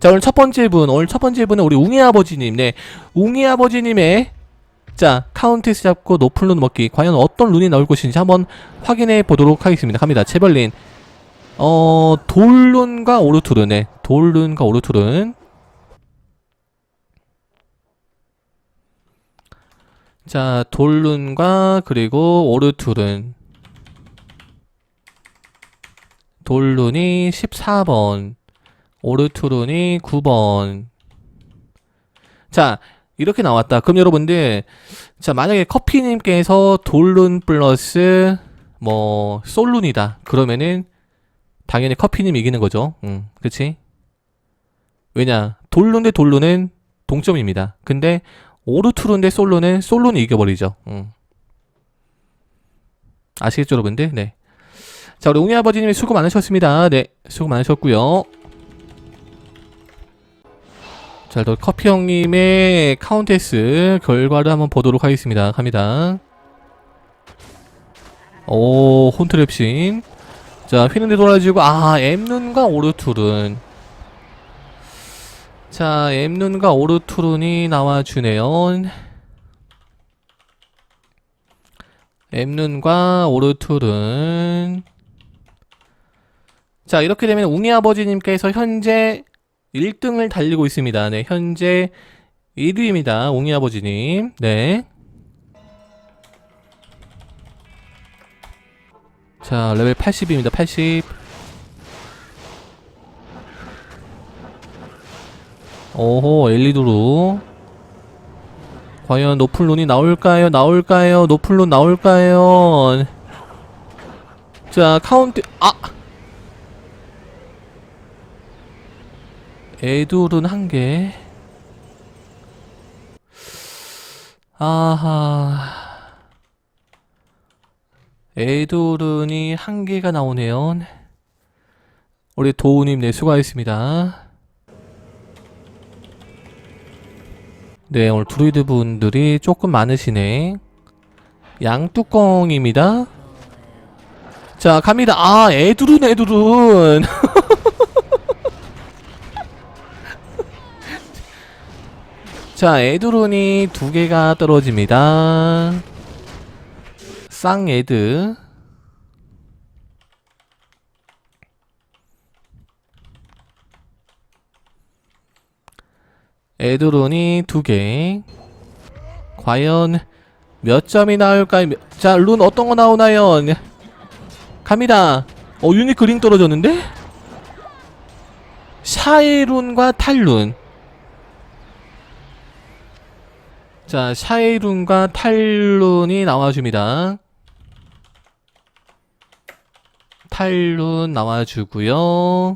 자, 오늘 첫 번째 분, 오늘 첫 번째 분은 우리 웅이 아버지님. 네. 웅이 아버지님의 자, 카운티스 잡고 높은 룬 먹기. 과연 어떤 룬이 나올 것인지 한번 확인해 보도록 하겠습니다. 갑니다. 제벌린. 어, 돌룬과 오르투른. 네. 돌룬과 오르투른. 자, 돌룬과 그리고 오르투른. 돌룬이 14번. 오르투룬이 9번. 자, 이렇게 나왔다. 그럼 여러분들, 자, 만약에 커피님께서 돌룬 플러스, 뭐, 솔룬이다. 그러면은, 당연히 커피님 이기는 거죠. 응, 그치? 왜냐, 돌룬 대 돌룬은 동점입니다. 근데, 오르투룬 대 솔룬은 솔룬이 이겨버리죠. 응. 아시겠죠, 여러분들? 네. 자, 우리 웅이 아버지님이 수고 많으셨습니다. 네, 수고 많으셨고요. 자, 또 커피 형님의 카운테스 결과를 한번 보도록 하겠습니다. 갑니다. 오, 혼트랩신. 자, 휘는데 돌아지고, 아, 엠눈과 오르투른. 자, 엠눈과 오르투른이 나와주네요. 엠눈과 오르투른. 자, 이렇게 되면 웅이 아버지님께서 현재 1등을 달리고 있습니다. 네, 현재 1위입니다. 옹이 아버지님. 네. 자, 레벨 80입니다. 80. 오호, 엘리도루. 과연 룬이 나올까요? 나올까요? 룬 나올까요? 자, 카운트, 아! 에둘은 한 개. 아하. 에둘은이 한 개가 나오네요. 우리 도우님 네 수고하셨습니다. 네 오늘 드루이드 분들이 조금 많으시네. 양뚜껑입니다. 자 갑니다. 아 에둘은 에둘은. 자, 에드론이 두 개가 떨어집니다. 쌍에드. 에드론이 두 개. 과연 몇 점이 나올까요? 몇- 자, 룬 어떤 거 나오나요? 네. 갑니다. 어, 그림 떨어졌는데? 샤이룬과 탈룬. 자, 샤이룬과 탈룬이 나와줍니다. 탈룬 나와주고요.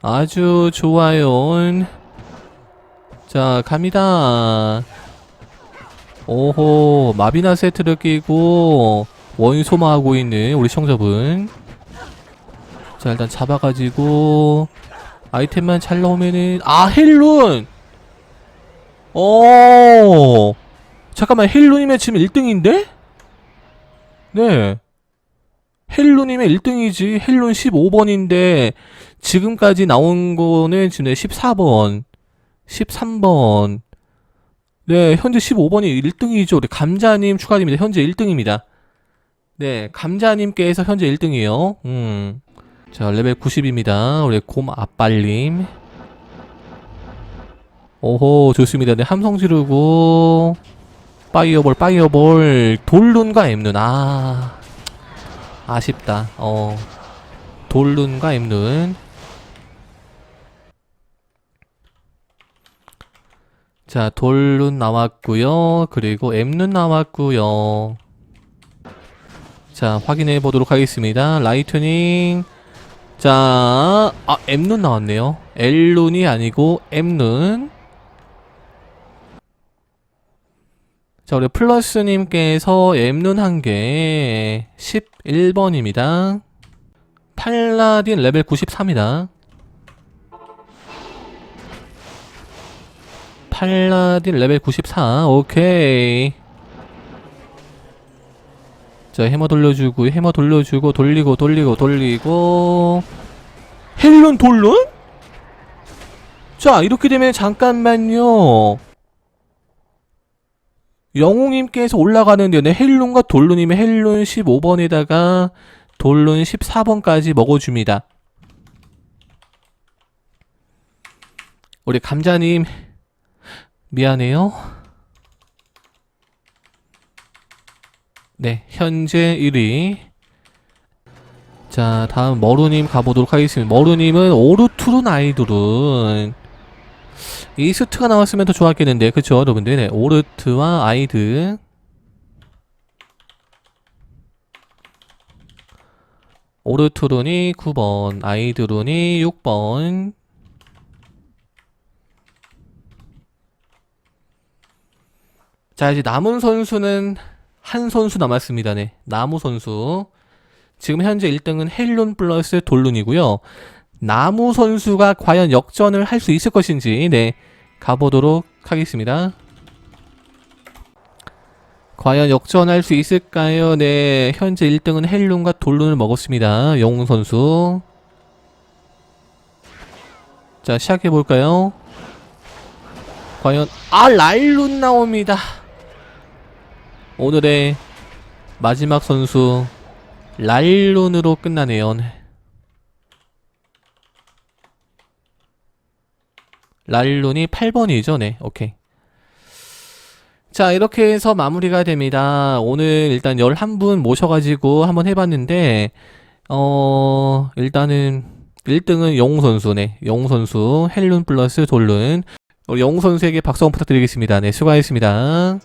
아주 좋아요. 자, 갑니다. 오호, 마비나 세트를 끼고 원소마하고 있는 우리 시청자분. 자, 일단 잡아가지고 아이템만 잘 나오면은 아 헬룬! 어. 잠깐만 헬룬이면 지금 1등인데? 네. 헬룬이면 1등이지. 헬룬 15번인데 지금까지 나온 거는 지금 14번. 13번. 네 현재 15번이 1등이죠. 우리 감자님 축하드립니다. 현재 1등입니다. 네 감자님께서 현재 1등이에요. 음 자, 레벨 90입니다. 우리 곰 아빨님. 오호, 좋습니다. 네, 함성 지르고, 파이어볼, 파이어볼, 돌룬과 엠눈. 아, 아쉽다. 어, 돌룬과 엠눈. 자, 돌룬 나왔고요 그리고 엠눈 나왔고요 자, 확인해 보도록 하겠습니다. 라이트닝. 자, 아, M룬 나왔네요. L룬이 아니고 M룬. 자, 우리 플러스님께서 M룬 한 개, 11번입니다. 팔라딘 레벨 93이다. 팔라딘 레벨 94. 오케이. 자 해머 돌려주고 해머 돌려주고 돌리고 돌리고 돌리고. 헬론 돌론? 자 이렇게 되면 잠깐만요. 영웅님께서 올라가는데요 네, 헬론과 돌론이면 헬론 15번에다가 돌론 14번까지 먹어줍니다. 우리 감자님 미안해요 네, 현재 1위. 자, 다음 머루님 가보도록 하겠습니다. 머루님은 오르투른 아이돌은 이스트가 나왔으면 더 좋았겠는데, 그쵸, 여러분들? 네, 오르트와 아이드. 오르투룬이 9번, 아이드룬이 6번. 자, 이제 남은 선수는 한 선수 남았습니다. 네. 나무 선수. 지금 현재 1등은 헬론 플러스 돌룬이고요. 나무 선수가 과연 역전을 할 수 있을 것인지 네. 가보도록 하겠습니다. 과연 역전할 수 있을까요? 네. 현재 1등은 헬론과 돌룬을 먹었습니다. 영웅 선수. 자, 시작해 볼까요? 과연 아, 라일룬 나옵니다. 오늘의 마지막 선수 랄론으로 끝나네요. 랄론이 8번이죠. 네. 오케이. 자, 이렇게 해서 마무리가 됩니다. 오늘 일단 11분 모셔가지고 한번 해봤는데, 어, 일단은 1등은 영웅 선수네. 영웅 선수, 헬룬 플러스 돌룬. 우리 영웅 선수에게 박수 한번 부탁드리겠습니다. 네, 수고하셨습니다.